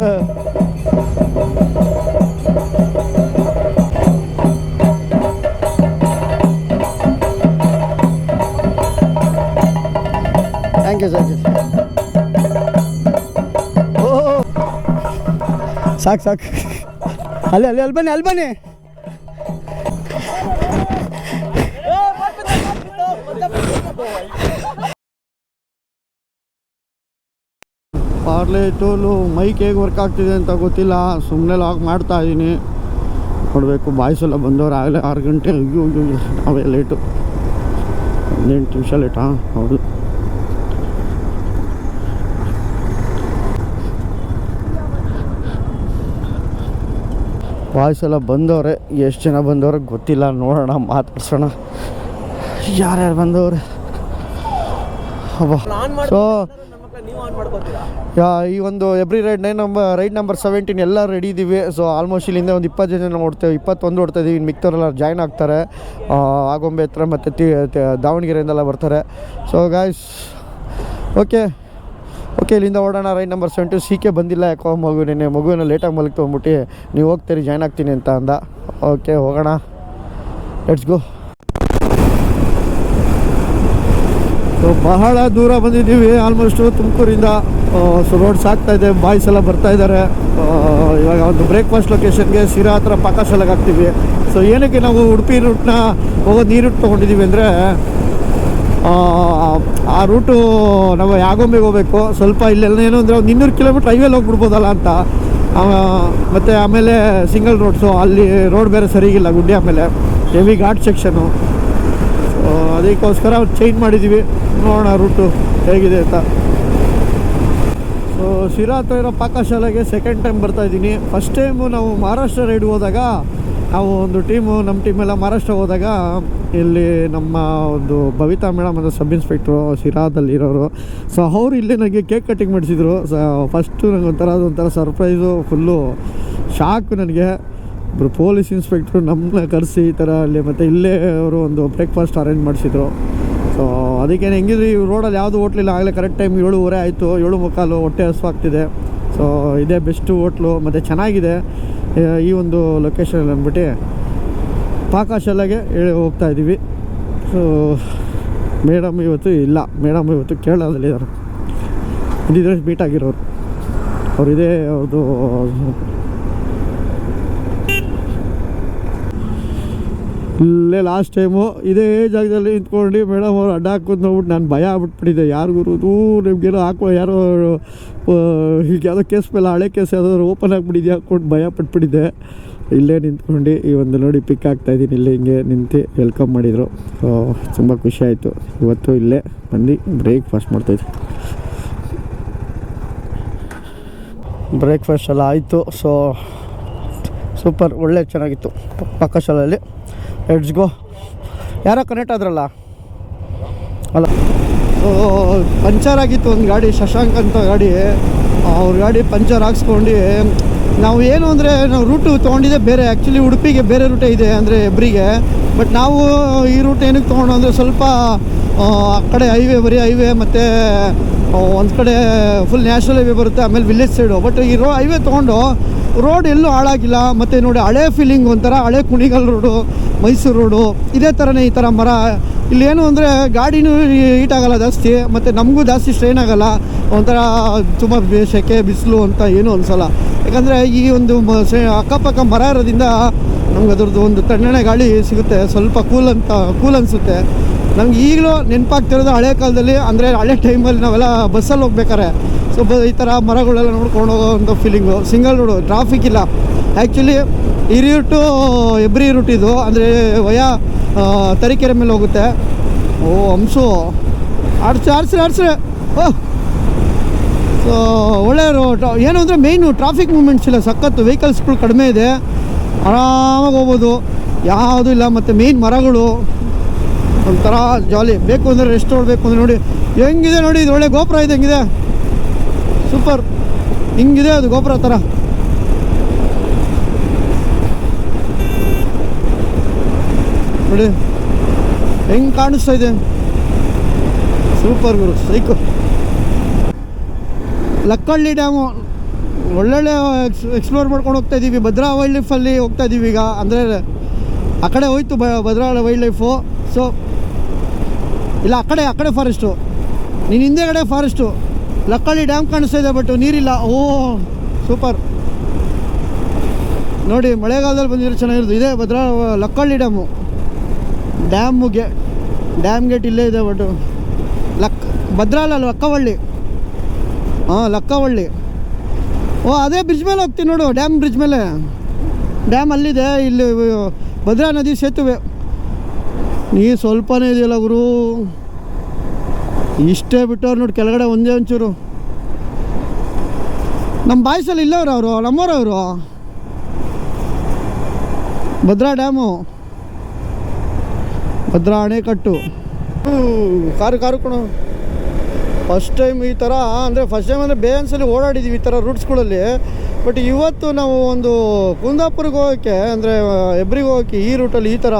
Thank you thank you ಸಾಕು ಸಾಕು. ಅಲ್ಲಿ ಅಲ್ಲಿ ಅಲ್ಲಿ ಬನ್ನಿ ಅಲ್ಲಿ ಬನ್ನಿ. ಟೋಲು ಮೈಕ್ ಹೇಗೆ ವರ್ಕ್ ಆಗ್ತಿದೆ ಅಂತ ಗೊತ್ತಿಲ್ಲ. ಸುಮ್ಮನೆ ಲಾಕ್ ಮಾಡ್ತಾ ಇದ್ದೀನಿ ನೋಡಬೇಕು ಬಾಯ್ಸ್ ಎಲ್ಲ ಬಂದವರು ಆಗಲೇ ಆರು ಗಂಟೆ. ಅಯ್ಯೋ ಅಯ್ಯೋ ನಾವೇ ಲೇಟು ಹದಿನೆಂಟು ನಿಮಿಷ ಲೇಟಾ ಹೌದು. ಬಾಯ್ಸ್ ಎಲ್ಲ ಬಂದವ್ರೆ. ಎಷ್ಟು ಜನ ಬಂದವ್ರೆ ಗೊತ್ತಿಲ್ಲ. ನೋಡೋಣ ಮಾತಾಡ್ಸೋಣ. ಯಾರ್ಯಾರು ಬಂದವ್ರೆ? ಸೊ ಈ ಒಂದು every ride nine number ride number seventeen ಎಲ್ಲ ರೆಡಿ ಇದ್ದೀವಿ. ಸೊ ಆಲ್ಮೋಸ್ಟ್ ಇಲ್ಲಿಂದ ಒಂದು ಇಪ್ಪತ್ತು ಜನ ನೋಡ್ತೇವೆ ಇಪ್ಪತ್ತೊಂದು ಓಡ್ತಾ ಇದ್ದೀವಿ ಮಿಕ್ತವರೆಲ್ಲ ಜಾಯ್ನ್ ಆಗ್ತಾರೆ. ಆಗೊಂಬೆ ಹತ್ರ ಮತ್ತು ತಿ ದಾವಣಗೆರೆಯಿಂದೆಲ್ಲ ಬರ್ತಾರೆ. ಸೊ ಗಾಯ್ಸ್ ಓಕೆ ಓಕೆ ಇಲ್ಲಿಂದ ಓಡೋಣ ride number seventy C K ಬಂದಿಲ್ಲ, ಯಾಕೋ ಮಗು ನಿನ್ನೆ ಮಗುವಿನ ಲೇಟಾಗಿ ಮಲಗಿ ತೊಗೊಂಬಿಟ್ಟು ನೀವು ಹೋಗ್ತೀರಿ ಜಾಯ್ನ್ ಆಗ್ತೀನಿ ಅಂತ ಅಂದ. ಓಕೆ ಹೋಗೋಣ. ಲೆಟ್ಸ್ ಗೋ ಸೊ ಬಹಳ ದೂರ ಬಂದಿದ್ದೀವಿ. ಆಲ್ಮೋಸ್ಟು ತುಮಕೂರಿಂದ ಸೊ ರೋಡ್ ಸಾಕ್ತಾ ಇದೆ. ಬಾಯ್ಸ್ ಎಲ್ಲ ಬರ್ತಾ ಇದ್ದಾರೆ. ಇವಾಗ ಒಂದು ಬ್ರೇಕ್ಫಾಸ್ಟ್ ಲೊಕೇಶನ್ಗೆ ಶಿರಾ ಹತ್ರ ಪಾಕಶಾಲೆಗೆ ಹಾಕ್ತೀವಿ. ಸೊ ಏನಕ್ಕೆ ನಾವು ಉಡುಪಿ ರೂಟ್ನ ಹೋಗೋ ನೀರು ತೊಗೊಂಡಿದ್ದೀವಿ ಅಂದರೆ, ಆ ರೂಟು ನಾವು ಯಾಗೊಮ್ಮೆಗೆ ಹೋಗ್ಬೇಕು. ಸ್ವಲ್ಪ ಇಲ್ಲೆಲ್ಲ ಏನು ಅಂದರೆ ಒಂದು ಇನ್ನೂರು ಕಿಲೋಮೀಟ್ರ್ ಹೈವೇಲಿ ಹೋಗ್ಬಿಡ್ಬೋದಲ್ಲ ಅಂತ. ಮತ್ತು ಆಮೇಲೆ ಸಿಂಗಲ್ ರೋಡ್ಸು ಅಲ್ಲಿ ರೋಡ್ ಬೇರೆ ಸರಿಗಿಲ್ಲ ಗುಡ್ಡಿ ಆಮೇಲೆ. ಹೆವಿ ಘಾಟ್ ಸೆಕ್ಷನು ಅದಕ್ಕೋಸ್ಕರ ಚೇಂಜ್ ಮಾಡಿದ್ದೀವಿ. ನೋಡೋಣ ರೂಟು ಹೇಗಿದೆ ಅಂತ. ಸೊ ಶಿರಾ ಹತ್ರ ಇರೋ ಪಾಕಶಾಲೆಗೆ ಸೆಕೆಂಡ್ ಟೈಮ್ ಬರ್ತಾ ಇದ್ದೀನಿ. ಫಸ್ಟ್ ಟೈಮು ನಾವು ಮಹಾರಾಷ್ಟ್ರ ರೈಡ್ ಹೋದಾಗ, ನಾವು ಒಂದು ಟೀಮು ನಮ್ಮ ಟೀಮೆಲ್ಲ ಮಹಾರಾಷ್ಟ್ರ ಹೋದಾಗ, ಇಲ್ಲಿ ನಮ್ಮ ಒಂದು ಬವಿತಾ ಮೇಡಮ್ ಅಂದರೆ ಸಬ್ ಇನ್ಸ್ಪೆಕ್ಟ್ರು ಶಿರಾದಲ್ಲಿ ಇರೋರು. ಸೊ ಅವ್ರು ಇಲ್ಲಿ ನನಗೆ ಕೇಕ್ ಕಟ್ಟಿಂಗ್ ಮಾಡಿಸಿದ್ರು. ಸೊ ಫಸ್ಟು ನನಗೆ ಒಂಥರ ಅದೊಂಥರ ಸರ್ಪ್ರೈಸು ಫುಲ್ಲು ಶಾಕ್ ನನಗೆ. ಒಬ್ಬರು ಪೊಲೀಸ್ ಇನ್ಸ್ಪೆಕ್ಟ್ರು ನಮ್ಮನ್ನ ಕರೆಸಿ ಈ ಥರ ಅಲ್ಲಿ ಮತ್ತು ಇಲ್ಲೇ ಅವರು ಒಂದು ಬ್ರೇಕ್ಫಾಸ್ಟ್ ಅರೇಂಜ್ ಮಾಡಿಸಿದ್ರು. ಸೊ ಅದಕ್ಕೆ ಹೆಂಗಿದ್ರು ಈ ರೋಡಲ್ಲಿ ಯಾವುದು ಹೋಟ್ಲಿಲ್ಲ ಆಗಲೇ ಕರೆಕ್ಟ್ ಟೈಮ್ ಏಳುವರೆ ಆಯಿತು. ಏಳು ಮುಕ್ಕಾಲು ಹೊಟ್ಟೆ ಹಸುವಾಗ್ತಿದೆ. ಸೊ ಇದೇ ಬೆಸ್ಟು ಹೋಟ್ಲು. ಮತ್ತು ಚೆನ್ನಾಗಿದೆ. ಈ ಒಂದು ಲೊಕೇಶನಲ್ಲಿ ಅಂದ್ಬಿಟ್ಟು ಪಾಕಶಾಲೆಗೆ ಹೋಗ್ತಾ ಇದ್ದೀವಿ ಸೊ ಮೇಡಮ್ ಇವತ್ತು ಇಲ್ಲ. ಮೇಡಮ್ ಇವತ್ತು ಕೇರಳದಲ್ಲಿದ್ದಾರೆ. ಇದಿದ್ರೆ ಮೀಟ್ ಆಗಿರೋರು. ಅವ್ರು ಇದೇ ಅವ್ರದ್ದು ಇಲ್ಲೇ ಲಾಸ್ಟ್ ಟೈಮು ಇದೇ ಜಾಗದಲ್ಲಿ ನಿಂತ್ಕೊಂಡು ಮೇಡಮ್ ಅವ್ರು ಅಡ್ಡ ಹಾಕೊಂಡು ನೋಡ್ಬಿಟ್ಟು ನಾನು ಭಯ ಆಗ್ಬಿಟ್ಬಿಟ್ಟಿದ್ದೆ. ಯಾರಿಗೂ ದೂ ನಿಮ್ಗೇನೋ ಹಾಕೋ ಯಾರೋ ಹೀಗೆ ಯಾವುದೋ ಕೇಸ್ ಮೇಲೆ ಹಳೆ ಕೇಸ್ ಯಾವುದಾದ್ರು ಓಪನ್ ಆಗಿಬಿಟ್ಟಿದ್ಯಾ ಹಾಕ್ಕೊಂಡು ಭಯ ಪಟ್ಬಿಟ್ಟಿದ್ದೆ. ಇಲ್ಲೇ ನಿಂತ್ಕೊಂಡು ಈ ಒಂದು ನೋಡಿ ಪಿಕ್ ಆಗ್ತಾ ಇದ್ದೀನಿ. ಇಲ್ಲೇ ಹಿಂಗೆ ನಿಂತು ವೆಲ್ಕಮ್ ಮಾಡಿದರು. ತುಂಬ ಖುಷಿ ಆಯಿತು. ಇವತ್ತು ಇಲ್ಲೇ ಬಂದು ಬ್ರೇಕ್ಫಾಸ್ಟ್ ಮಾಡ್ತಾಯಿದ್ವಿ ಬ್ರೇಕ್ಫಾಸ್ಟ್ ಎಲ್ಲ ಆಯಿತು. ಸೊ ಸೂಪರ್ ಒಳ್ಳೆ ಚೆನ್ನಾಗಿತ್ತು. ಪಕ್ಕಶಾಲೆಯಲ್ಲಿ ಲೆಟ್ಸ್ ಗೋ ಯಾರೋ ಕನೆಕ್ಟ್ ಆದ್ರಲ್ಲ? ಅಲ್ಲ. ಪಂಚರ್ ಆಗಿತ್ತು ಒಂದು ಗಾಡಿ, ಶಶಾಂಕ್ ಅಂತ ಗಾಡಿ. ಅವ್ರ ಗಾಡಿ ಪಂಚರ್ ಹಾಕ್ಸ್ಕೊಂಡು, ನಾವು ಏನು ಅಂದರೆ, ನಾವು ರೂಟು ತೊಗೊಂಡಿದ್ದೆ ಬೇರೆ ಆ್ಯಕ್ಚುಲಿ ಉಡುಪಿಗೆ ಬೇರೆ ರೂಟೇ ಇದೆ ಅಂದರೆ ಎಬ್ರಿಗೆ ಬಟ್ ನಾವು ಈ ರೂಟ್ ಏನಕ್ಕೆ ತೊಗೊಂಡು ಅಂದರೆ ಸ್ವಲ್ಪ, ಆ ಕಡೆ ಹೈವೇ ಬರೀ ಹೈವೇ ಮತ್ತು ಒಂದು ಕಡೆ ಫುಲ್ ನ್ಯಾಷನಲ್ ಹೈವೇ ಬರುತ್ತೆ, ಆಮೇಲೆ ವಿಲೇಜ್ ಸೈಡು ಬಟ್ ಈ ರೋ ಹೈವೇ ತೊಗೊಂಡು ರೋಡ್ ಎಲ್ಲೂ ಹಾಳಾಗಿಲ್ಲ, ಮತ್ತು ನೋಡಿ ಹಳೆ ಫೀಲಿಂಗ್ ಒಂಥರ, ಹಳೆ ಕುಣಿಗಲ್ ರೋಡು ಮೈಸೂರು ರೋಡು ಇದೇ ಥರನೇ ಈ ಥರ ಮರ. ಇಲ್ಲಿ ಏನು ಅಂದರೆ ಗಾಡಿನೂ ಹೀಟ್ ಆಗೋಲ್ಲ ಜಾಸ್ತಿ, ಮತ್ತು ನಮಗೂ ಜಾಸ್ತಿ ಸ್ಟ್ರೈನ್ ಆಗೋಲ್ಲ. ಒಂಥರ ತುಂಬ ಸೆಕೆ ಬಿಸಿಲು ಅಂತ ಏನೂ ಅನಿಸಲ್ಲ. ಯಾಕಂದರೆ ಈ ಒಂದು ಅಕ್ಕಪಕ್ಕ ಮರ ಇರೋದ್ರಿಂದ ನಮ್ಗೆ ಅದ್ರದ್ದು ಒಂದು ತಣ್ಣನೆ ಗಾಳಿ ಸಿಗುತ್ತೆ, ಸ್ವಲ್ಪ ಕೂಲ್ ಅಂತ ಕೂಲ್ ಅನಿಸುತ್ತೆ. ನಮ್ಗೆ ಈಗಲೂ ನೆನಪಾಗ್ತಿರೋದು ಹಳೆ ಕಾಲದಲ್ಲಿ, ಅಂದರೆ ಹಳೆ ಟೈಮಲ್ಲಿ ನಾವೆಲ್ಲ ಬಸ್ಸಲ್ಲಿ ಹೋಗ್ಬೇಕಾರೆ ಸೊ ಈ ಥರ ಮರಗಳೆಲ್ಲ ನೋಡ್ಕೊಂಡು ಹೋಗೋ ಒಂದು ಫೀಲಿಂಗು ಸಿಂಗಲ್ ರೋಡು ಟ್ರಾಫಿಕ್ ಇಲ್ಲ. ಆ್ಯಕ್ಚುಲಿ ಈ ರೂಟು ಎಬ್ರಿ ರೂಟ್ ಇದು, ಅಂದರೆ ವಯ ತರೀಕೆರೆ ಮೇಲೆ ಹೋಗುತ್ತೆ. ಓ, ಹಂಸು. ಆಡ್ಸಿ ಆಡ್ಸ್ರಿ ಆಡ್ಸ್ರಿ. ಓ. ಸೊ ಒಳ್ಳೆ ರೋಡ್ ಏನು ಅಂದರೆ ಮೇಯ್ನು ಟ್ರಾಫಿಕ್ ಮೂಮೆಂಟ್ಸ್ ಇಲ್ಲ, ಸಖತ್ತು. ವೆಹಿಕಲ್ಸ್ಗಳು ಕಡಿಮೆ ಇದೆ. ಆರಾಮಾಗಿ ಹೋಗ್ಬೋದು. ಯಾವುದೂ ಇಲ್ಲ, ಮತ್ತು ಮೇಯ್ನ್ ಮರಗಳು. ಒಂಥರ ಜಾಲಿ ಬೇಕು ಅಂದರೆ ರೆಸ್ಟ್ ಹೊಡ್ಬೇಕು ಅಂದರೆ ನೋಡಿ. ಹೆಂಗಿದೆ ನೋಡಿ, ಇದು ಒಳ್ಳೆ ಗೋಪುರ ಇದೆ, ಹೆಂಗಿದೆ? ಸೂಪರ್. ಹಿಂಗಿದೆ ಅದು ಗೋಪುರ ಥರ ನೋಡಿ, ಹೆಂಗೆ ಕಾಣಿಸ್ತಾ ಇದೆ. ಸೂಪರ್ ಗುರು ಸೈಕು ಲಕ್ಕಳ್ಳಿ ಡ್ಯಾಮು ಒಳ್ಳೊಳ್ಳೆ ಎಕ್ಸ್ ಎಕ್ಸ್ಪ್ಲೋರ್ ಮಾಡ್ಕೊಂಡು ಹೋಗ್ತಾ ಇದ್ದೀವಿ ಭದ್ರಾ ವೈಲ್ಡ್ ಲೈಫಲ್ಲಿ ಹೋಗ್ತಾ ಇದ್ದೀವಿ ಈಗ. ಅಂದರೆ, ಆ ಕಡೆ ಹೋಯ್ತು ಬ ಭದ್ರಾ ವೈಲ್ಡ್ ಲೈಫು ಸೊ ಇಲ್ಲ, ಆ ಕಡೆ ಆ ಕಡೆ ಫಾರೆಸ್ಟು ನೀನು ಹಿಂದೆಗಡೆ ಫಾರೆಸ್ಟು ಲಕ್ಕಳ್ಳಿ ಡ್ಯಾಮ್ ಕಾಣಿಸ್ತಾ ಇದೆ ಬಟ್ ನೀರಿಲ್ಲ. Oh, super. ನೋಡಿ, ಮಳೆಗಾಲದಲ್ಲಿ ಬಂದಿರೋ ಚೆನ್ನಾಗಿರೋದು. ಇದೆ, ಭದ್ರಾ, ಲಕ್ಕಳ್ಳಿ ಡ್ಯಾಮು. ಡ್ಯಾಮು ಗೆ ಡ್ಯಾಮ್ ಗೇಟ್ ಇಲ್ಲೇ ಇದೆ ಬಟ್ ಲಕ್ ಭದ್ರಾ ಅಲ್ಲ ಲಕ್ಕವಳ್ಳಿ? ಹಾಂ, ಲಕ್ಕವಳ್ಳಿ. ಓ, ಅದೇ ಬ್ರಿಡ್ಜ್ ಮೇಲೆ ಹೋಗ್ತೀನಿ ನೋಡು, ಡ್ಯಾಮ್ ಬ್ರಿಡ್ಜ್ ಮೇಲೆ. ಡ್ಯಾಮ್ ಅಲ್ಲಿದೆ, ಇಲ್ಲಿ, ಭದ್ರಾ ನದಿ ಸೇತುವೆ. ನೀರು ಸ್ವಲ್ಪನೇ ಇದೆಯಲ್ಲ ಗುರು? ಇಷ್ಟೇ ಬಿಟ್ಟವ್ರು ನೋಡಿ ಕೆಳಗಡೆ ಒಂದೇ ಒಂಚೂರು. ನಮ್ಮ ಬಾಯ್ಸಲ್ಲಿ ಇಲ್ಲವ್ರು ಅವರು ನಮ್ಮವ್ರವರು ಭದ್ರಾ ಡ್ಯಾಮು. ಭದ್ರಾ ಅಣೆಕಟ್ಟು. ಕಾರು ಕಾರು ಕಣ ಫಸ್ಟ್ ಟೈಮ್ ಈ ಥರ ಅಂದರೆ ಫಸ್ಟ್ ಟೈಮ್ ಅಂದರೆ ಬೇನ್ಸಲ್ಲಿ ಓಡಾಡಿದ್ದೀವಿ ಈ ಥರ ರೂಟ್ಸ್ಗಳಲ್ಲಿ ಬಟ್ ಇವತ್ತು ನಾವು ಒಂದು ಕುಂದಾಪುರಕ್ಕೆ ಹೋಗೋಕ್ಕೆ, ಅಂದರೆ ಎಬ್ರಿಗೆ ಹೋಗೋಕ್ಕೆ ಈ ರೂಟಲ್ಲಿ ಈ ಥರ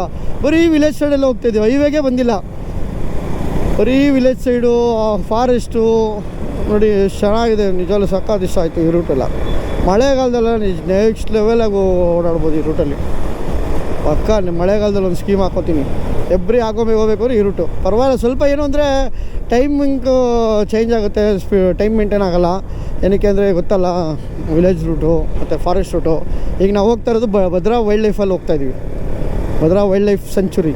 ಬರೀ ವಿಲೇಜ್ ಸೈಡಲ್ಲಿ ಹೋಗ್ತಾಯಿದ್ದೀವಿ ಹೈವೇಗೆ ಬಂದಿಲ್ಲ. ಬರೀ ವಿಲೇಜ್ ಸೈಡು ಫಾರೆಸ್ಟು ನೋಡಿ ಚೆನ್ನಾಗಿದೆ ನಿಜವಲ್ಲೂ ಸಖತ್ ಇಷ್ಟ ಆಯಿತು ಈ ರೂಟೆಲ್ಲ ಮಳೆಗಾಲದಲ್ಲ ನಿಜ ನೆಕ್ಸ್ಟ್ ಲೆವೆಲಾಗೂ ಓಡಾಡ್ಬೋದು ಈ ರೂಟಲ್ಲಿ ಪಕ್ಕ ಮಳೆಗಾಲದಲ್ಲಿ ಒಂದು ಸ್ಕೀಮ್ ಹಾಕೋತೀನಿ. ಎಬ್ರಿ ಹಾಕೊಂಬೇ ಹೋಗ್ಬೇಕು ಅಂದ್ರೆ ಈ ರೂಟು ಪರವಾಗಿಲ್ಲ, ಸ್ವಲ್ಪ ಏನು ಅಂದರೆ ಟೈಮಿಂಗು ಚೇಂಜ್ ಆಗುತ್ತೆ ಸ್ಪೀ ಟೈಮ್ ಮೇಂಟೈನ್ ಆಗೋಲ್ಲ. ಏನಕ್ಕೆ ಅಂದರೆ ಗೊತ್ತಲ್ಲ ವಿಲೇಜ್ ರೂಟು ಮತ್ತು ಫಾರೆಸ್ಟ್ ರೂಟು ಈಗ ನಾವು ಹೋಗ್ತಾ ಇರೋದು ಬ, ಭದ್ರಾ ವೈಲ್ಡ್ ಲೈಫಲ್ಲಿ ಹೋಗ್ತಾ ಇದ್ದೀವಿ Bhadra wild life sanctuary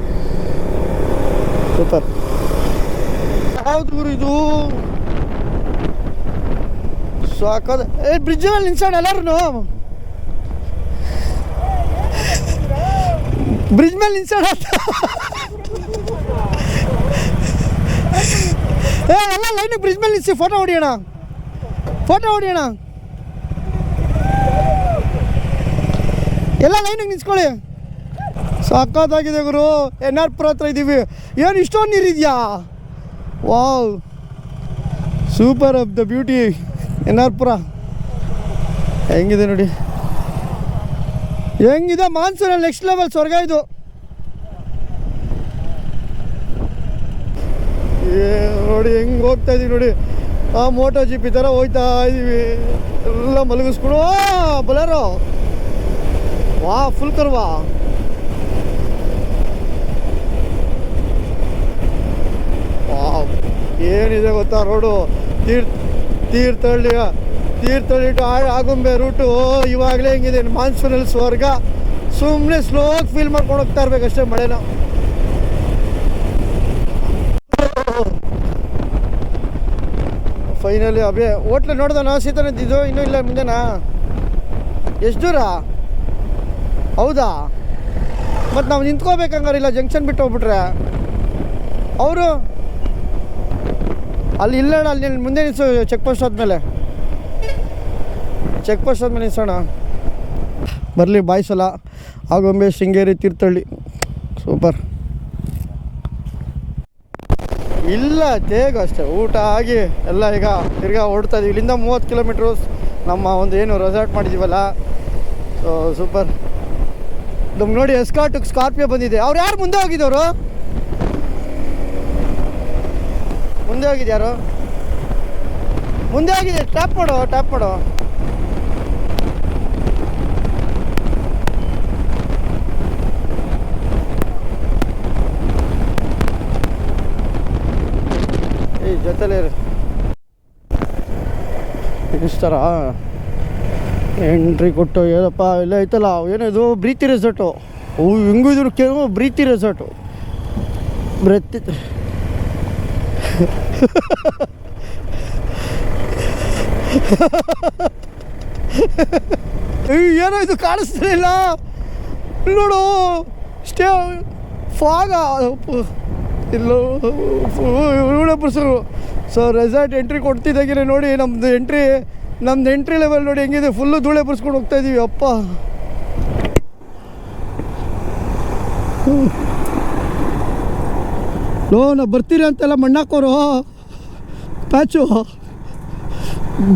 super. ಯಾವ್ದು ಇದು ಸಾಕದ ಏ ಬ್ರಿಡ್ಜ್ ಮೇಲೆ ನಿಲ್ಸೋಣ ಎಲ್ಲರೂ ಬ್ರಿಡ್ಜ್ ಮೇಲೆ ನಿಲ್ಸೋಣ ಏ ಎಲ್ಲ ಲೈನ್ ಬ್ರಿಡ್ಜ್ ಮೇಲೆ ನಿಲ್ಸಿ ಫೋಟೋ ಹೊಡಿಯೋಣ. ಫೋಟೋ ಹೊಡಿಯೋಣ. ಎಲ್ಲ ಲೈನಿಗೆ ನಿಲ್ಸ್ಕೊಳ್ಳಿ ಸಾಕಾಗಿದೆ ಗುರು, ಎನ್ ಆರ್ ಪುರ ಹತ್ರ ಇದ್ದೀವಿ ಏನು ಇಷ್ಟೊಂದು ನೀರಿದೆಯಾ? Wow. Super of the beauty N R Pura ಹೆಂಗಿದೆ ನೋಡಿ. ಹೆಂಗಿದೆ ಮಾನ್ಸೂನಲ್ಲಿ ನೆಕ್ಸ್ಟ್ ಲೆವೆಲ್ ಸ್ವರ್ಗ ಇದು. ನೋಡಿ ಹೆಂಗೆ ಹೋಗ್ತಾ ಇದೀವಿ ನೋಡಿ. ಆ ಮೋಟೋ ಜಿಪ್ ಈ ಥರ ಹೋಗ್ತಾ ಇದೀವಿ. ಎಲ್ಲ ಮಲಗಿಸ್ಕೊಂಡು ಬಲರೋ. ವಾ ಫುಲ್ ಕರ್ವಾ ವಾವ್ ಏನಿದೆ ಗೊತ್ತಾ ರೋಡು? ತೀರ್ ತೀರ್ಥಹಳ್ಳಿ ತೀರ್ಥಹಳ್ಳಿ ಟು ಆಗುಂಬೆ ರೂಟು ಇವಾಗಲೇ ಹಿಂಗಿದೆ? ಮಾನ್ಸೂನಲ್ಲಿ ಸ್ವರ್ಗ. ಸುಮ್ಮನೆ ಸ್ಲೋಗಿ ಫೀಲ್ ಮಾಡ್ಕೊಂಡು ಹೋಗ್ತಾ ಇರ್ಬೇಕಷ್ಟೇ ಮಳೆನ. ಫೈನಲಿ ಅಭಿ ನೋಡ್ದ ಸೀತಾನೆ ಇದ್ದಿದೋ ಇನ್ನೂ ಇಲ್ಲ ಮುಂದೆನಾ? ಎಷ್ಟು ದೂರ? ಹೌದಾ? ಮತ್ತು ನಾವು ನಿಂತ್ಕೋಬೇಕಂಗಾರಿಲ್ಲ ಜಂಕ್ಷನ್ ಬಿಟ್ಟು ಹೋಗ್ಬಿಟ್ರೆ. ಅವರು ಅಲ್ಲಿ ಇಲ್ಲ ಅಲ್ಲಿ ಮುಂದೆ ನಿಲ್ಸು ಚೆಕ್ ಪೋಸ್ಟ್ ಆದಮೇಲೆ. ಚೆಕ್ ಪೋಸ್ಟ್ ಆದಮೇಲೆ ನಿಲ್ಸೋಣ. ಬರಲಿ ಬಾಯ್ಸಲ ಆಗೊಂಬೆ ಶೃಂಗೇರಿ ತೀರ್ಥಹಳ್ಳಿ. ಸೂಪರ್ ಇಲ್ಲ, ತೇಗ ಅಷ್ಟೇ. ಊಟ ಆಗಿ ಎಲ್ಲ ಈಗ ತಿರ್ಗಾ ಓಡ್ತಾ ಇದೀವಿ. ಇಲ್ಲಿಂದ ಮೂವತ್ತು ಕಿಲೋಮೀಟ್ರು ನಮ್ಮ ಒಂದು ಏನು ರೆಸಾರ್ಟ್ ಮಾಡಿದ್ದೀವಲ್ಲ ಸೊ ಸೂಪರ್ ನಮ್ಗೆ ನೋಡಿ ಎಸ್ಕಾಟ್ ಸ್ಕಾರ್ಪಿಯೋ ಬಂದಿದೆ. ಅವ್ರು ಯಾರು ಮುಂದೆ ಹೋಗಿದ್ದವರು? ಮುಂದೆ ಹೋಗಿದ್ಯಾರು ಮುಂದೆ ಹೋಗಿದೆ ಟ್ಯಾಪ್ ಮಾಡು ಟ್ಯಾಪ್ ಮಾಡು ಏಯ್ ಜೊತೆಲೇ ಇಷ್ಟರ ಎಂಟ್ರಿ ಕೊಟ್ಟು ಏನಪ್ಪ ಇಲ್ಲ ಐತಲ್ಲ ಏನಿದು ಬ್ರೀತಿ ರೆಸಾರ್ಟು ಓ ಹೆಂಗೂ ಇದ್ರು ಕೇಳು ಬ್ರೀತಿ ರೆಸಾರ್ಟು ಬ್ರೆತ್ತಿ ಏಯ್, ಏನೋ ಇದು ಕಾಣಿಸ್ತಿಲ್ಲ ನೋಡು ಸ್ಟೇ ಫಾಗ. ಇಲ್ಲೋ ಪುರುಷರು ಸೊ ರೆಸಾರ್ಟ್ ಎಂಟ್ರಿ ಕೊಡ್ತಿದ್ದಾಗೆ ನೋಡಿ, ನಮ್ದು ಎಂಟ್ರಿ ನಮ್ದು ಎಂಟ್ರಿ ಲೆವೆಲ್ ನೋಡಿ ಹೆಂಗಿದೆ. ಫುಲ್ಲು ಧೂಳೆ ಬರ್ಸ್ಕೊಂಡು ಹೋಗ್ತಾ ಇದೀವಿ, ಅಪ್ಪ. ಲೋ, ನಾ ಬರ್ತೀರಿ ಅಂತೆಲ್ಲ ಮಣ್ಣಾಕೋರು. ಪ್ಯಾಚು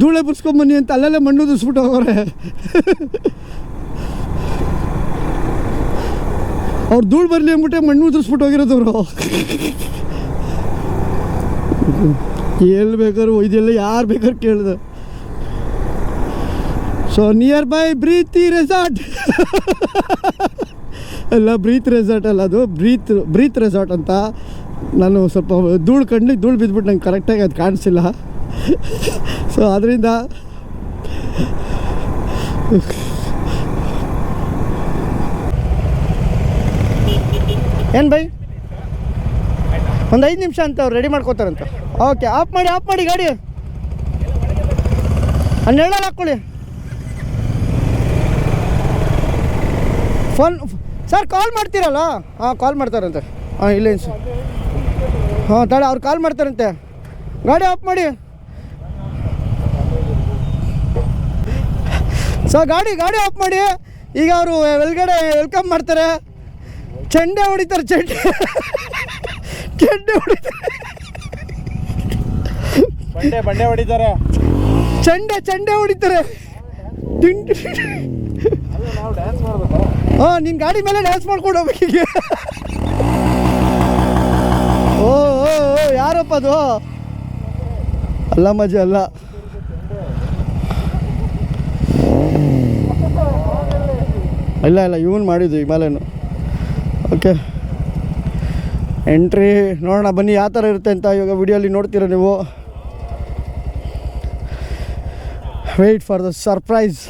ಧೂಳೆ ಬುರ್ಸ್ಕೊಂಬನ್ನಿ ಅಂತ ಅಲ್ಲಲ್ಲೇ ಮಣ್ಣು ದುಸ್ಬಿಟ್ಟು ಹೋಗೋರೆ. ಅವ್ರು ಧೂಳು ಬರಲಿ ಅಂದ್ಬಿಟ್ಟೆ ಮಣ್ಣು ಉದುರಿಸ್ಬಿಟ್ಟು ಹೋಗಿರೋದು ಅವರು. ಎಲ್ಲಿ ಬೇಕಾದ್ರು ಇದೆಲ್ಲ ಯಾರು ಬೇಕಾದ್ರು ಕೇಳಿದೆ. ಸೊ ನಿಯರ್ ಬೈ ಬ್ರೀತಿ ರೆಸಾರ್ಟ್ ಅಲ್ಲ ಬ್ರೀತ್ ರೆಸಾರ್ಟ್ ಅಲ್ಲ ಅದು. ಬ್ರೀತ್ ಬ್ರೀತ್ ರೆಸಾರ್ಟ್ ಅಂತ. ನಾನು ಸ್ವಲ್ಪ ಧೂಳು ಕಣ್ಣಿಗೆ ಧೂಳು ಬಿದ್ದುಬಿಟ್ಟು ನಂಗೆ ಕರೆಕ್ಟಾಗಿ ಅದು ಕಾಣಿಸಿಲ್ಲ. ಸೊ ಅದರಿಂದ ಏನು ಬೈ? ಒಂದು ಐದು ನಿಮಿಷ ಅಂತ ಅವ್ರು ರೆಡಿ ಮಾಡ್ಕೋತಾರಂತ. ಓಕೆ ಆಫ್ ಮಾಡಿ ಆಫ್ ಮಾಡಿ ಗಾಡಿ. ಹನ್ನೆರಡಲ್ಲಿ ಹಾಕ್ಕೊಳ್ಳಿ ಫೋನ್ ಸರ್ ಕಾಲ್ ಮಾಡ್ತೀರಲ್ಲ? ಹಾಂ ಕಾಲ್ ಮಾಡ್ತಾರಂತೆ. ಹಾಂ ಇಲ್ಲೇನು ಸರ್ ಹಾಂ ತಡ ಅವ್ರು ಕಾಲ್ ಮಾಡ್ತಾರಂತೆ. ಗಾಡಿ ಆಫ್ ಮಾಡಿ. ಸೊ ಗಾಡಿ ಗಾಡಿ ಆಫ್ ಮಾಡಿ. ಈಗ ಅವರು ಒಳಗಡೆ ವೆಲ್ಕಮ್ ಮಾಡ್ತಾರೆ. ಚೆಂಡೆ ಹೊಡಿತಾರೆ ಚೆಂಡೆ. ಚೆಂಡೆ ಹೊಡಿತಾರೆ. ಬಂಡೆ ಬಂಡೆ ಹೊಡಿತಾರೆ. ಚೆಂಡೆ ಚೆಂಡೆ ಹೊಡಿತಾರೆ. ಹಾಂ ನಿನ್ನ ಗಾಡಿ ಮೇಲೆ ಡ್ಯಾನ್ಸ್ ಮಾಡ್ಕೊಂಡು ಹೋಗ್ಬೇಕೀಗ ಯಾರಪ್ಪ ಅದು ಅಲ್ಲ ಮಜಾ, ಅಲ್ಲ. ಇಲ್ಲ ಇಲ್ಲ, ಇವನು ಮಾಡಿದ್ದು ಹಿಮಾಲಯನು. ಓಕೆ ಎಂಟ್ರಿ ನೋಡೋಣ, ಬನ್ನಿ, ಯಾವ ಥರ ಇರುತ್ತೆ ಅಂತ ಇವಾಗ ವಿಡಿಯೋಲಿ ನೋಡ್ತೀರ ನೀವು? Wait for the surprise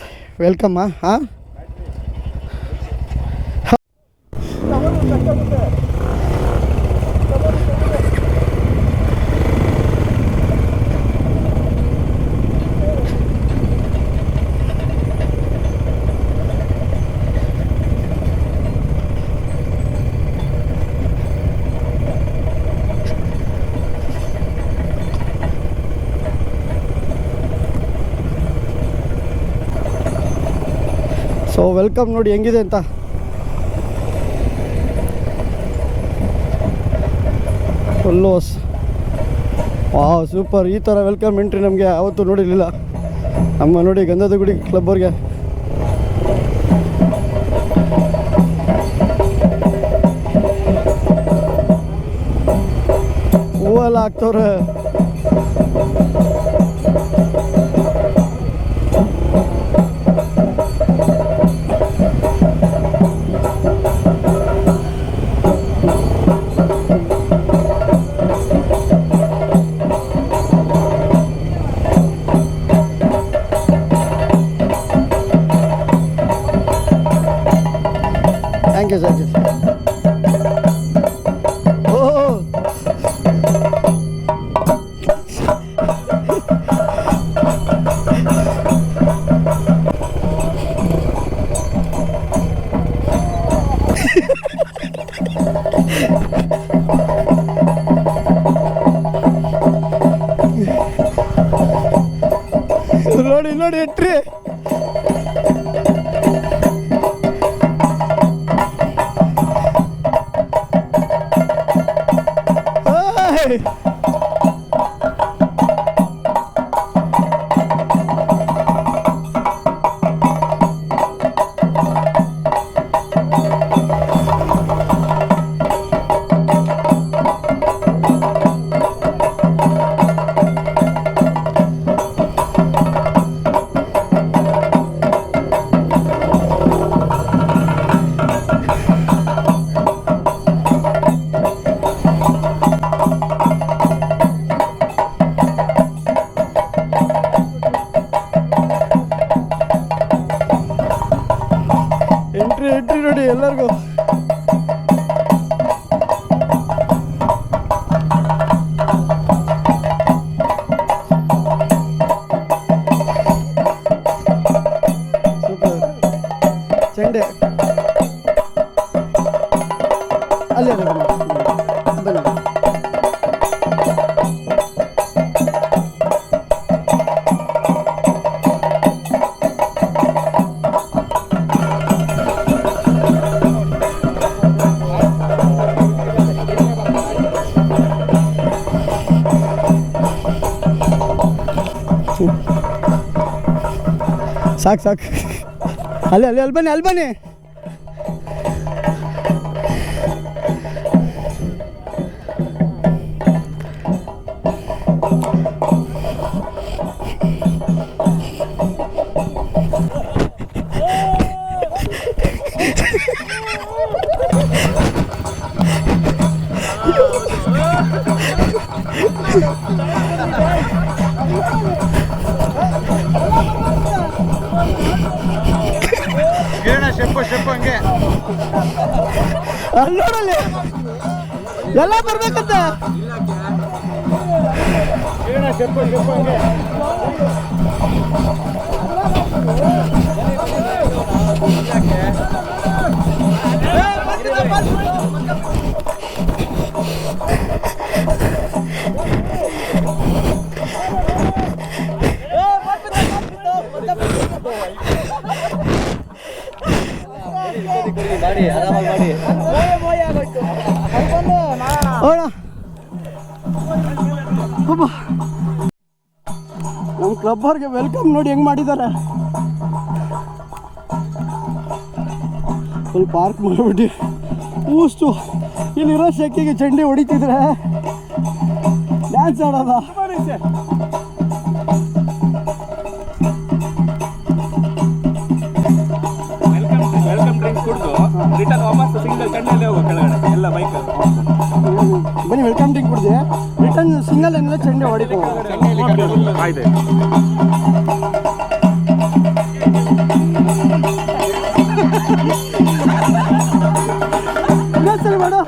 welcome ಹಾಂ ಸೊ ವೆಲ್ಕಮ್ ನೋಡಿ ಹೆಂಗಿದೆ ಅಂತ. ಫುಲ್ಲು ವಾ ಸೂಪರ್ ಈ ಥರ ವೆಲ್ಕಮ್ ಎಂಟ್ರಿ ನಮಗೆ ಯಾವತ್ತೂ ನೋಡಿರಲಿಲ್ಲ. ನಮ್ಮ ನೋಡಿ ಗಂಧದ ಗುಡಿ ಕ್ಲಬ್ ಅವ್ರಿಗೆ. ಹೂವೆಲ್ಲ ಹಾಕ್ತವ್ರೆ. Thank you thank you oh ನೋಡಿ ನೋಡಿ ಎಂಟ್ರಿ Hey! ಎಂಟ್ರಿ ಎಂಟ್ರಿ ನೋಡಿ ಎಲ್ಲರಿಗೂ ಸಾಕು ಸಾಕು. ಅಲ್ಲಿ ಅಲ್ಲಿ ಅಲ್ಲಿ ಬನ್ನಿ ಅಲ್ಲಿ ಬನ್ನಿ. ಸ್ಟೆಪ್ ಶೆಪ್ಪ ಹಂಗೆ. ಅಲ್ಲಿ ನೋಡಲ್ಲಿ. ಎಲ್ಲ ಬರ್ಬೇಕಂತ? ಏನ ಶೆಪ್ಪ ಸ್ಟೆಪ್ ಹಂಗೆ. ಅಬ್ಬಾ. ನಮ್ಮ ಕ್ಲಬ್ ಅವ್ರಿಗೆ ವೆಲ್ಕಮ್ ನೋಡಿ ಹೆಂಗ್ ಮಾಡಿದ್ದಾರೆ ಫುಲ್ ಪಾರ್ಕ್ ಮಾಡಿಬಿಟ್ಟು. ಊಷ್ಟು ಇಲ್ಲಿರೋ ಶೆಕ್ಕಿಗೆ ಚಂಡಿ ಹೊಡಿತಿದ್ರೆ ಡ್ಯಾನ್ಸ್ ಆಡೋದ? ರಿಟರ್ನ್ ವಾಪಸ್ ಸಿಂಗಲ್ ಕಣ್ಣಲ್ಲೇ ಹೋಗೋ ಕೆಳಗಡೆ ಎಲ್ಲ ಬೈಕ್ ಬನ್ನಿ ವೆಲ್ಕಮ್ ಡ್ರಿಂಕ್ ಕುಡ್ದೆ. ರಿಟರ್ನ್ ಸಿಂಗಲ್ ಏನಿಲ್ಲ ಚಂಡಿ ಹೊಡಿಕೋ ಆಯ್ತು. ಇನ್ನೊಂದ್ಸಲ ಮಾಡು.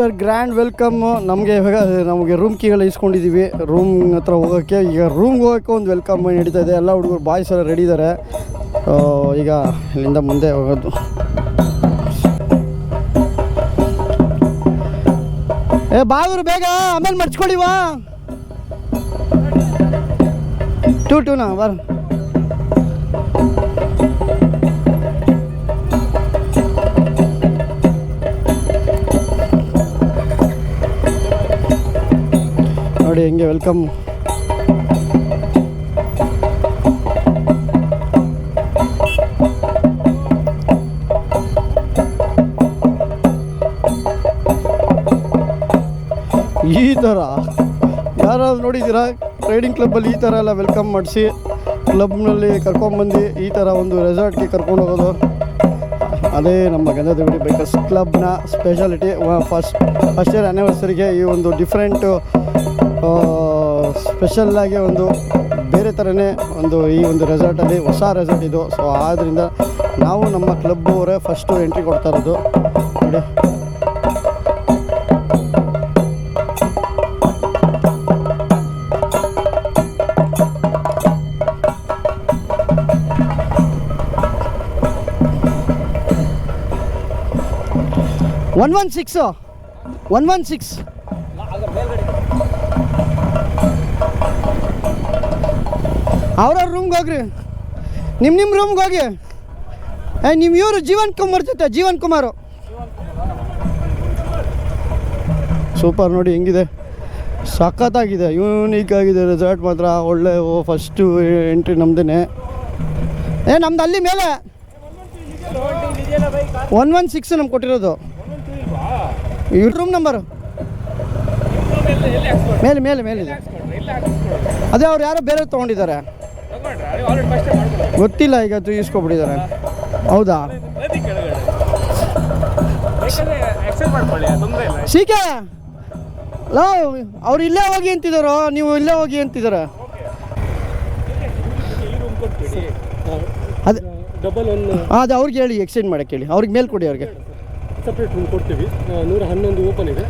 After grand welcome. ನಮಗೆ ಇವಾಗ, ನಮಗೆ ರೂಮ್ ಕೀಗಳು ಇಸ್ಕೊಂಡಿದ್ದೀವಿ ರೂಮ್ ಹತ್ರ ಹೋಗೋಕ್ಕೆ ಈಗ ರೂಮ್ಗೆ ಹೋಗೋಕ್ಕೆ ಒಂದು ವೆಲ್ಕಮ್ ನಡೀತಾ ಇದೆ. ಎಲ್ಲ ಹುಡುಗರು ಬಾಯ್ಸ್ ಎಲ್ಲ ರೆಡಿ ಇದ್ದಾರೆ ಈಗ ಇಲ್ಲಿಂದ ಮುಂದೆ ಹೋಗೋದು. ಏ ಬಾಗುರು ಬೇಗ, ಆಮೇಲೆ ಮರ್ಚ್ಕೊಳ್ಳಿವಾ? ಟೂ, ಟೂನಾ ಬರ್ ನೋಡಿ ಹೆಂಗೆ ವೆಲ್ಕಮ್. ಈ ಥರ ಯಾರಾದ್ರು ನೋಡಿದ್ದೀರಾ? ಟ್ರೈಡಿಂಗ್ ಕ್ಲಬ್ಬಲ್ಲಿ ಈ ಥರ ಎಲ್ಲ ವೆಲ್ಕಮ್ ಮಾಡಿಸಿ ಕ್ಲಬ್ನಲ್ಲಿ ಕರ್ಕೊಂಬಂದು ಈ ಥರ ಒಂದು ರೆಸಾರ್ಟ್ಗೆ ಕರ್ಕೊಂಡು ಹೋಗೋದು. ಅದೇ ನಮ್ಮ ಗಂಧದ ಬಿಡಿ ಬೇಕರ್ಸ್ ಕ್ಲಬ್ನ ಸ್ಪೆಷಾಲಿಟಿ ಫಸ್ಟ್ ಫಸ್ಟ್ ಇಯರ್ ಆ್ಯನಿವರ್ಸರಿಗೆ ಈ ಒಂದು ಡಿಫ್ರೆಂಟು ಸ್ಪೆಷಲ್ಲಾಗಿ ಒಂದು ಬೇರೆ ಥರನೇ ಒಂದು ಈ ಒಂದು ರೆಸಾರ್ಟಲ್ಲಿ ಹೊಸ ರೆಸಾರ್ಟ್ ಇದು. ಸೊ ಆದ್ದರಿಂದ ನಾವು ನಮ್ಮ ಕ್ಲಬ್ ಅವರೇ ಫಸ್ಟು ಎಂಟ್ರಿ ಕೊಡ್ತಾ ಇರೋದು. ನೋಡಿ. One one six one one six ಅವ್ರವ್ರ ರೂಮ್ಗೆ ಹೋಗ್ರಿ. ನಿಮ್ಮ ನಿಮ್ಮ ರೂಮ್ಗೆ ಹೋಗಿ. ಏ ನಿಮ್ಮ ಇವರು ಜೀವನ್ ಕುಮಾರ್ ಜೊತೆ, ಜೀವನ್ ಕುಮಾರು. ಸೂಪರ್ ನೋಡಿ, ಹೆಂಗಿದೆ? ಸಖತ್ತಾಗಿದೆ. ಯೂನಿಕ್ ಆಗಿದೆ ರೆಸಾರ್ಟ್ ಮಾತ್ರ. ಒಳ್ಳೆ ಫಸ್ಟು ಎಂಟ್ರಿ ನಮ್ದೇ ಏ, ನಮ್ದು ಅಲ್ಲಿ ಮೇಲೆ. ಒನ್ ಒನ್ ಸಿಕ್ಸ್ ನಮ್ಗೆ ಕೊಟ್ಟಿರೋದು. ಇವ್ರ ರೂಮ್ ನಂಬರು ಮೇಲೆ ಮೇಲೆ ಮೇಲೆ. ಅದೇ ಅವ್ರು ಯಾರೋ ಬೇರೆ ತೊಗೊಂಡಿದ್ದಾರೆ. ಗೊತ್ತಿಲ್ಲ ಈಗ ಅದು ಇಸ್ಕೊಬಿಟ್ಟಿದ್ದಾರೆ ಹೌದಾ? ಸೀಕೆ ಲೋ ಅವ್ರು ಇಲ್ಲೇ ಹೋಗಿ ಅಂತಿದ್ದಾರೋ ನೀವು ಇಲ್ಲೇ ಹೋಗಿ ಅಂತಿದ್ದಾರೆ ಅದು ಡಬಲ್ ಒನ್ ಅದು ಅವ್ರಿಗೆ ಹೇಳಿ ಎಕ್ಸ್ಚೇಂಜ್ ಮಾಡಕ್ಕೆ ಹೇಳಿ. ಅವ್ರಿಗೆ ಮೇಲ್ ಕೊಡಿ ಅವ್ರಿಗೆ. ಸಪ್ರೇಟ್ ರೂಮ್ ಕೊಡ್ತೀವಿ. ನೂರ ಹನ್ನೊಂದು ಓಪನ್ ಇದೆ.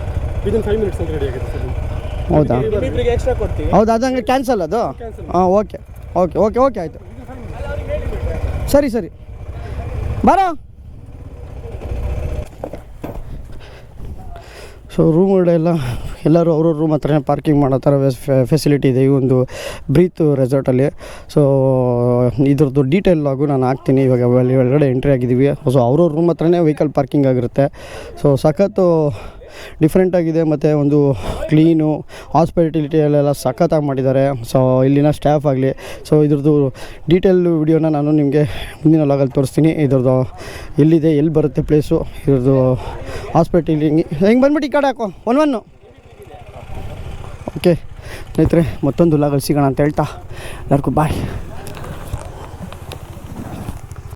ವಿದಿನ್ ಫೈವ್ ಮಿನಿಟ್ಸ್ ಅಂತ ರೆಡಿ ಆಗಿದೆ ಸರ್ ಹೌದಾ? ಇಬ್ಬರಿಗೆ ಎಕ್ಸ್ಟ್ರಾ ಕೊಡ್ತೀವಿ. ಹೌದಾ? ಅದಂಗೆ ಕ್ಯಾನ್ಸಲ್ ಅದು? ಹಾಂ ಓಕೆ ಓಕೆ ಓಕೆ ಓಕೆ, ಆಯಿತು. ಸರಿ ಸರಿ. ಬರೋ. ಸೊ ರೂಮ್ಗಳೆಲ್ಲ ಎಲ್ಲರೂ ಅವ್ರವ್ರ ರೂಮ್ ಹತ್ರನೇ ಪಾರ್ಕಿಂಗ್ ಮಾಡೋ ಥರ ಫೆಸಿಲಿಟಿ ಇದೆ ಈ ಒಂದು ಬ್ರೀತ್ ರೆಸಾರ್ಟಲ್ಲಿ ಸೊ ಇದ್ರದ್ದು ಡೀಟೇಲ್ ಆಗು ನಾನು ಹಾಕ್ತೀನಿ. ಇವಾಗ ಒಳಗಡೆ ಎಂಟ್ರಿ ಆಗಿದ್ದೀವಿ. ಸೊ ಅವ್ರವ್ರ ರೂಮ್ ಹತ್ರನೇ ವೆಹಿಕಲ್ ಪಾರ್ಕಿಂಗ್ ಆಗಿರುತ್ತೆ. ಸೊ ಸಖತ್ತು ಡಿಫ್ರೆಂಟ್ ಆಗಿದೆ, ಮತ್ತು ಒಂದು ಕ್ಲೀನು ಎಲ್ಲ ಸಖತ್ತಾಗಿ ಮಾಡಿದ್ದಾರೆ. ಸೊ ಇಲ್ಲಿನ ಸ್ಟಾಫ್ ಆಗಲಿ ಸೊ ಇದ್ರದ್ದು ಡೀಟೇಲ್ ವಿಡಿಯೋನ ನಾನು ನಿಮಗೆ ಮುಂದಿನ ಲಾಗಲ್ಲಿ ತೋರಿಸ್ತೀನಿ. ಇದ್ರದ್ದು ಎಲ್ಲಿದೆ, ಎಲ್ಲಿ ಬರುತ್ತೆ ಪ್ಲೇಸು ಇದ್ರದ್ದು ಹಾಸ್ಪಿಟಲ್ ಹಿಂಗೆ, ಹೆಂಗೆ ಬಂದ್ಬಿಟ್ಟು ಈ ಕಡೆ ಹಾಕೋ? ಒನ್ ಒನ್ನು ಓಕೆ ಸ್ನೇಹಿತರೆ, ಮತ್ತೊಂದು ಲಾಗಲ್ಲಿ ಸಿಗೋಣ ಅಂತ ಹೇಳ್ತಾ, ಎಲ್ಲರಿಗೂ ಬಾಯ್